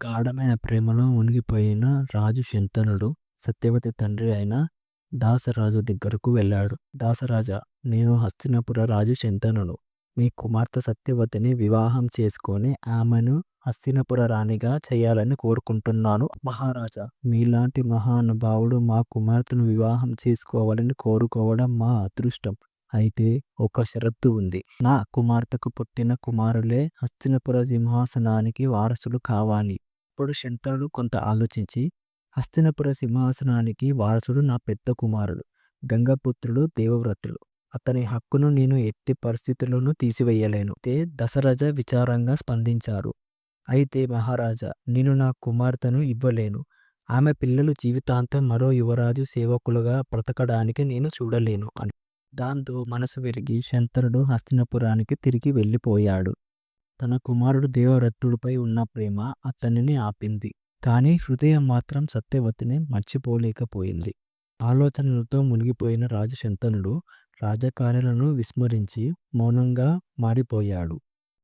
గాఢమైన ప్రేమలో మునిగిపోయిన రాజు శంతనుడు సత్యవతి తండ్రి అయిన దాసరాజు దగ్గరకు వెళ్ళాడు. దాసరాజా! నేను హస్తినపుర రాజు శంతనుడు మీ కుమార్తె సత్యవతిని వివాహం చేసుకొని ఆమెను హస్తినపుర రాణిగా చేయాలని కోరుకుంటున్నాను మహారాజా! మీలాంటి మహానుభావుడు మా కుమార్తెను వివాహం చేసుకోవాలని కోరుకోవడం మా అదృష్టం. అయితే ఒక షరతు ఉంది. నా కుమార్తెకు పుట్టిన కుమారులే హస్తినపుర సింహాసనానికి వారసులు కావాలి. అప్పుడు శంతనుడు కొంత ఆలోచించి హస్తినపుర సింహాసనానికి వారసుడు నా పెద్ద కుమారుడు గంగపుత్రుడు దేవవ్రతుడు. అతని హక్కును నేను ఎట్టి పరిస్థితుల్లోనూ తీసివేయలేను. అయితే దశరథ విచారంగా స్పందించారు. అయితే మహారాజా! నేను నా కుమార్తెను ఇవ్వలేను. ఆమె పిల్లలు జీవితాంతం మరో యువరాజు సేవకులుగా బ్రతకడానికి నేను చూడలేను అని. దాంతో మనసు విరిగి శంతనుడు హస్తినపురానికి తిరిగి వెళ్ళిపోయాడు. తన కుమారుడు దేవరత్తుడిపై ఉన్న ప్రేమ అతనిని ఆపింది. కానీ హృదయం మాత్రం సత్యవతిని మర్చిపోలేకపోయింది. ఆలోచనలతో మునిగిపోయిన రాజశంతనుడు రాజకార్యాలను విస్మరించి మౌనంగా మారిపోయాడు.